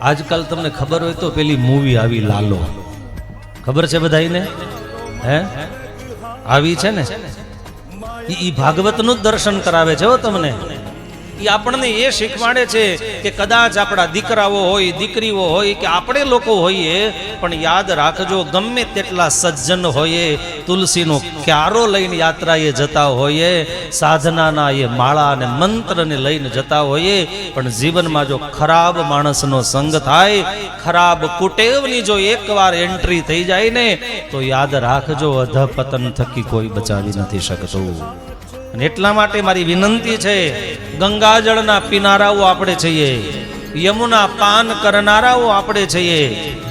આજકાલ તમને ખબર હોય તો પેલી મૂવી આવી લાલો. ખબર છે બધાને હે? આવી છે ને? ઈ ભાગવતનું જ દર્શન કરાવે છે હો તમને. ઈ આપણને એ શીખવાડે છે કે કદાચ આપણા દીકરાઓ હોય, દીકરીઓ હોય કે આપણે લોકો હોઈએ, પણ યાદ રાખજો, ગમે તેટલા સજ્જન હોઈએ, તુલસીનો ક્યારો લઈને યાત્રાએ જતા હોઈએ, સાધનાના એ માળા અને મંત્રને લઈને જતા હોઈએ, પણ જીવનમાં જો ખરાબ માણસનો સંગ થાય, ખરાબ કુટેવની જો એકવાર એન્ટ્રી થઈ જાય ને, તો યાદ રાખજો, અધપતન થકી કોઈ બચાવી નથી શકતું. અને એટલા માટે મારી વિનંતી છે, ગંગાજળના પીનારાઓ આપણે છીએ, યમુના પાન કરનારાઓ આપણે છીએ,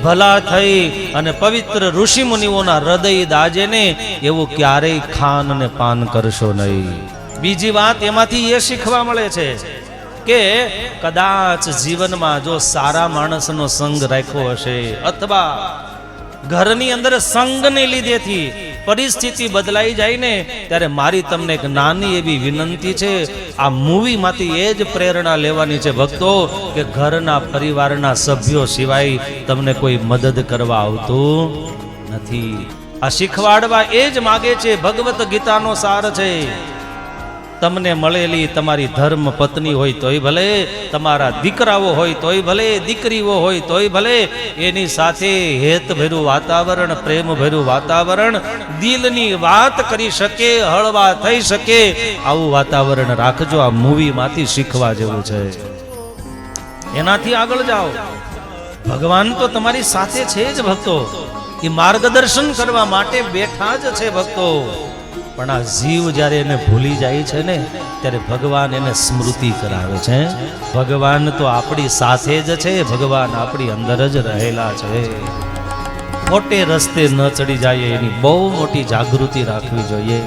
ભલા થઈ અને પવિત્ર ઋષિ મુનિઓના હૃદય દાજે ને એવું ક્યારેય ખાન અને પાન કરશો નહીં. બીજી વાત એમાંથી એ શીખવા મળે છે કે કદાચ જીવનમાં જો સારા માણસનો સંગ રાખ્યો હશે, અથવા ઘરની અંદર સંગને લીધેથી પરિસ્થિતિ બદલાઈ જાય ને, ત્યારે મારી તમને એક નાની એવી વિનંતી છે. આ મૂવીમાંથી એ જ પ્રેરણા લેવાની છે ભક્તો, કે ઘરના પરિવારના સભ્યો સિવાય તમને કોઈ મદદ કરવા આવતું નથી. આ શીખવાડવા એ જ માગે છે. ભગવત ગીતાનો સાર છે. તમને મળેલી તમારી ધર્મ પત્ની હોય તોય ભલે, તમારા દીકરાઓ હોય તોય ભલે, દીકરીઓ હોય તોય ભલે, એની સાથે હેતભર્યું વાતાવરણ પ્રેમભર્યું વાતાવરણ, દિલની વાત કરી શકે, હળવા થઈ શકે, આવું વાતાવરણ રાખજો, આ મૂવીમાંથી શીખવા જેવું છે. એનાથી આગળ જાઓ. ભગવાન તો તમારી સાથે છે જ ભક્તો. એ માર્ગદર્શન કરવા માટે બેઠા જ છે ભક્તો. પણ આ જીવ જ્યારે એને ભૂલી જાય છે ને, ત્યારે ભગવાન એને સ્મૃતિ કરાવે છે. ભગવાન તો આપણી સાથે જ છે, ભગવાન આપણી અંદર જ રહેલા છે. ખોટે રસ્તે ન ચડી જાય એની બહુ મોટી જાગૃતિ રાખવી જોઈએ.